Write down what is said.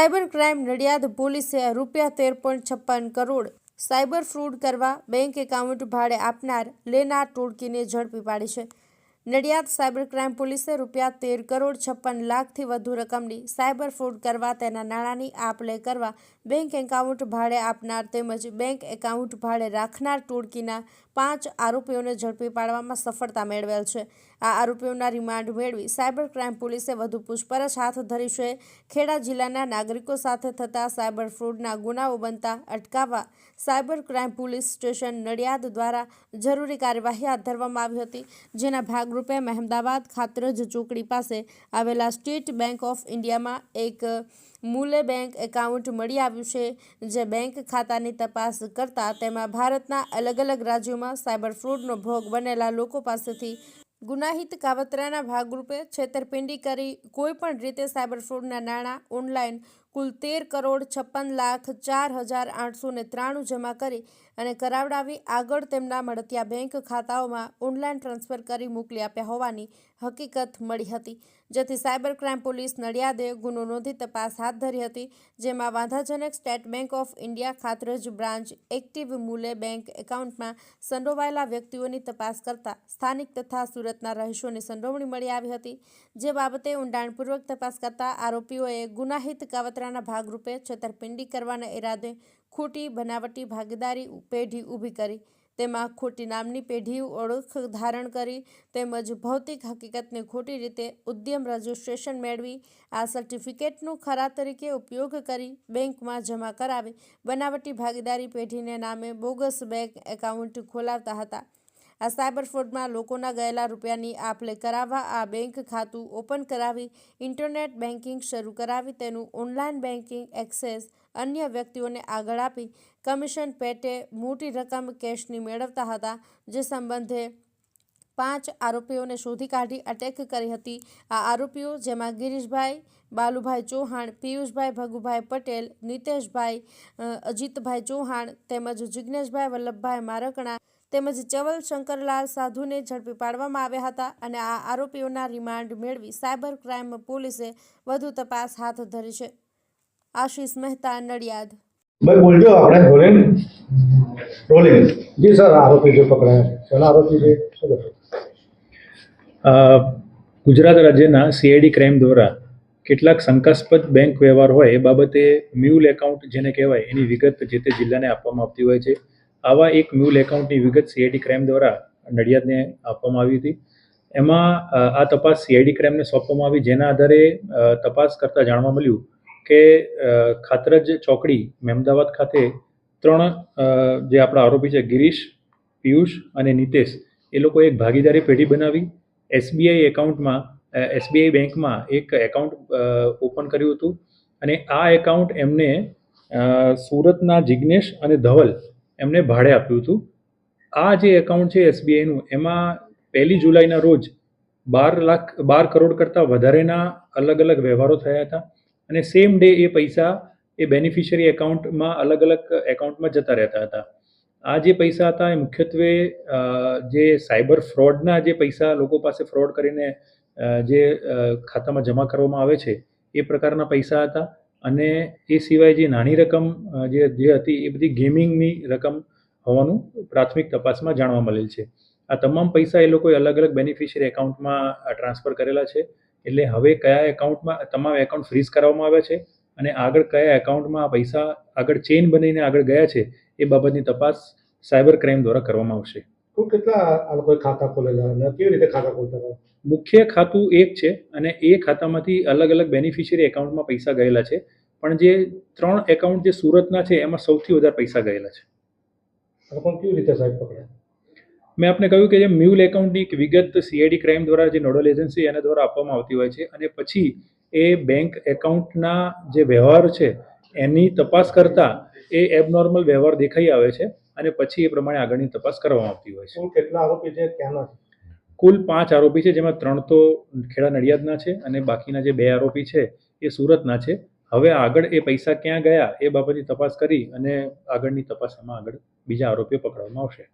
Crime Nadiad પોલીસે રૂપિયા તેર પોઈન્ટ છપ્પન કરોડ સાયબર ફ્રોડ કરવા બેંક એકાઉન્ટ ભાડે આપનાર લેનાર ટોળકીને ઝડપી પાડી છે. નડિયાદ સાયબર ક્રાઇમ પોલીસે રૂપિયા તેર કરોડ છપ્પન લાખથી વધુ રકમની સાયબર ફ્રોડ કરવા તેના નાણાંની આપ લે કરવા બેંક એકાઉન્ટ ભાડે આપનાર તેમજ બેંક એકાઉન્ટ ભાડે રાખનાર ટોળકીના પાંચ આરોપીઓને ઝડપી પાડવામાં સફળતા મેળવેલ છે. આ આરોપીઓના રિમાન્ડ મેળવી સાયબર ક્રાઇમ પોલીસે વધુ પૂછપરછ હાથ ધરી છે. ખેડા જિલ્લાના નાગરિકો સાથે થતા સાયબર ફ્રોડના ગુનાઓ બનતા અટકાવવા cyber crime police station Nadiad દ્વારા જરૂરી કાર્યવાહી હાથ ધરવામાં આવી હતી. જેના ભાગરૂપે મહેમદાવાદ ખાતરજ ચોકડી પાસે આવેલા સ્ટેટ બેંક ઓફ ઇન્ડિયામાં એક મૂલે બેંક એકાઉન્ટ મળી આવ્યું છે, જે બેંક ખાતાની તપાસ કરતા તેમાં ભારતના અલગ અલગ રાજ્યોમાં સાયબર ફ્રોડનો ભોગ બનેલા લોકો પાસેથી ગુનાહિત કાવતરાના ભાગરૂપે છેતરપિંડી કરી કોઈપણ રીતે સાયબર ફ્રોડના નાણાં ઓનલાઈન કુલ તેર કરોડ છપ્પન લાખ ચાર હજાર આઠસો ને ત્રાણું જમા કરી અને કરાવડાવી આગળ તેમના મળતિયા બેંક ખાતાઓમાં ઓનલાઈન ટ્રાન્સફર કરી મોકલી આપ્યા હોવાની હકીકત મળી હતી. જેથી સાયબર ક્રાઇમ પોલીસ નડિયાદે ગુનો નોંધી તપાસ હાથ ધરી હતી, જેમાં વાંધાજનક State Bank of India Khatraj branch active mule bank એકાઉન્ટમાં સંડોવાયેલા વ્યક્તિઓની તપાસ કરતા સ્થાનિક તથા સુરતના રહીશોની સંડોવણી મળી આવી હતી. જે બાબતે ઊંડાણપૂર્વક તપાસ કરતા આરોપીઓએ ગુનાહિત કાવતરાના ભાગરૂપે છેતરપિંડી કરવાના ઈરાદે ખોટી બનાવટી ભાગીદારી પેઢી ઊભી કરી. તેમાં ખોટી નામની પેઢી ઓળખ ધારણ કરી તેમજ ભૌતિક હકીકતને ખોટી રીતે ઉદ્યમ રજિસ્ટ્રેશન મેળવી, આ સર્ટિફિકેટનું ખરા તરીકે ઉપયોગ કરી બેંકમાં જમા કરાવી બનાવટી ભાગીદારી પેઢીને નામે બોગસ બેંક એકાઉન્ટ ખોલાવતા હતા. આ સાયબર ફ્રોડમાં લોકોના ગયેલા રૂપિયાની આપ લે કરાવવા આ બેંક ખાતું ઓપન કરાવી, ઇન્ટરનેટ બેન્કિંગ શરૂ કરાવી, તેનું ઓનલાઈન બેન્કિંગ એક્સેસ અન્ય વ્યક્તિઓને આગળ આપી, કમિશન પેટે મોટી રકમ કેશની મેળવતા હતા, જે સંબંધે પાંચ આરોપીઓને શોધી કાઢી અટેક કરી હતી. આ આરોપીઓ જેમાં ગિરીશભાઈ બાલુભાઈ ચૌહાણ, પિયુષભાઈ ભગુભાઈ પટેલ, નિતેશભાઈ અજીતભાઈ ચૌહાણ તેમજ જિજ્ઞેશભાઈ વલ્લભભાઈ મારકણા તેમજ ચવલ શંકરલાલ સાધુને ઝડપી પાડવામાં આવ્યા હતા અને આ આરોપીઓના રિમાન્ડ મેળવી સાયબર ક્રાઇમ પોલીસે વધુ તપાસ હાથ ધરી છે. આશીષ મહેતા નડિયાદ. ભાઈ બોલજો આપણે રોલિંગ રોલિંગ જી સર આરોપી જે પકડાયા છે. આરોપી જે અ, ગુજરાત રાજ્યના સીઆઈડી ક્રાઇમ દ્વારા કેટલાક શંકાસ્પદ બેંક વ્યવહાર હોય એ બાબતે મ્યુલ એકાઉન્ટ જેને કહેવાય એની વિગત જે તે જિલ્લાને આપવામાં આવતી હોય છે. આવા એક મ્યુલ એકાઉન્ટની વિગત સીઆઈડી ક્રાઇમ દ્વારા નડિયાદને આપવામાં આવી હતી. એમાં આ તપાસ સીઆઈડી ક્રાઇમને સોંપવામાં આવી, જેના આધારે તપાસ કરતાં જાણવા મળ્યું કે ખાતરજ ચોકડી મહેમદાવાદ ખાતે ત્રણ જે આપણા આરોપી છે, ગિરીશ, પિયુષ અને નિતેશ, એ લોકો એક ભાગીદારી પેઢી બનાવી. એસબીઆઈ એકાઉન્ટમાં એસબીઆઈ બેંકમાં એક એકાઉન્ટ ઓપન કર્યું હતું અને આ એકાઉન્ટ એમને સુરતના જિજ્ઞેશ અને ધવલ એમને ભાડે આપ્યું હતું. આ જે એકાઉન્ટ છે એસબીઆઈનું એમાં પહેલી જુલાઈના રોજ બાર લાખ, બાર કરોડ કરતાં વધારેના અલગ અલગ વ્યવહારો થયા હતા અને સેમ ડે એ પૈસા એ બેનિફિશિયરી એકાઉન્ટમાં અલગ અલગ એકાઉન્ટમાં જતા રહેતા હતા. આ જે પૈસા હતા એ મુખ્યત્વે જે સાયબર ફ્રોડના જે પૈસા લોકો પાસે ફ્રોડ કરીને જે ખાતામાં જમા કરવામાં આવે છે, એ પ્રકારના પૈસા હતા. અને એ સિવાય જે નાની રકમ જે જે હતી, એ બધી ગેમિંગની રકમ હોવાનું પ્રાથમિક તપાસમાં જાણવા મળેલ છે. આ તમામ પૈસા એ લોકોએ અલગ અલગ બેનિફિશિયરી એકાઉન્ટમાં ટ્રાન્સફર કરેલા છે. એટલે હવે કયા એકાઉન્ટમાં તમામ એકાઉન્ટ ફ્રીઝ કરવામાં આવ્યા છે અને આગળ કયા એકાઉન્ટમાં આ પૈસા આગળ ચેઇન બનીને આગળ ગયા છે, એ બાબતની તપાસ સાયબર ક્રાઇમ દ્વારા કરવામાં આવશે. કુલ કેટલા આ લોકોએ ખાતા ખોલેલા અને કેવી રીતે ખાતા ખોલતા? હતા મુખ્ય ખાતું એક છે અને એ ખાતામાંથી અલગ અલગ બેનિફિશિયરી એકાઉન્ટમાં પૈસા ગયેલા છે. પણ જે ત્રણ એકાઉન્ટ જે સુરતના છે એમાં સૌથી વધારે પૈસા ગયેલા છે. આ લોકોને કેવી રીતે સાહેબ પકડ્યા? મેં આપને કહ્યું કે જે મ્યુલ એકાઉન્ટની એક વિગત સીઆઈડી ક્રાઇમ દ્વારા જે નોડલ એજન્સી એના દ્વારા આપવામાં આવતી હોય છે અને પછી એ બેંક એકાઉન્ટના જે વ્યવહાર છે એની તપાસ કરતાં એ એબનોર્મલ વ્યવહાર દેખાઈ આવે છે. અને પછી એ પ્રમાણે આગળની તપાસ કરવામાં આવતી હોય છે. કેટલા આરોપી છે ક્યાંના કુલ પાંચ આરોપી છે જેમાં ત્રણ તો ખેડા નડિયાદના છે અને બાકીના જે બે આરોપી છે એ સુરતના છે. હવે આગળ એ પૈસા ક્યાં ગયા એ બાબતની તપાસ કરી અને આગળની તપાસમાં આગળ બીજા આરોપીઓ પકડવામાં આવશે.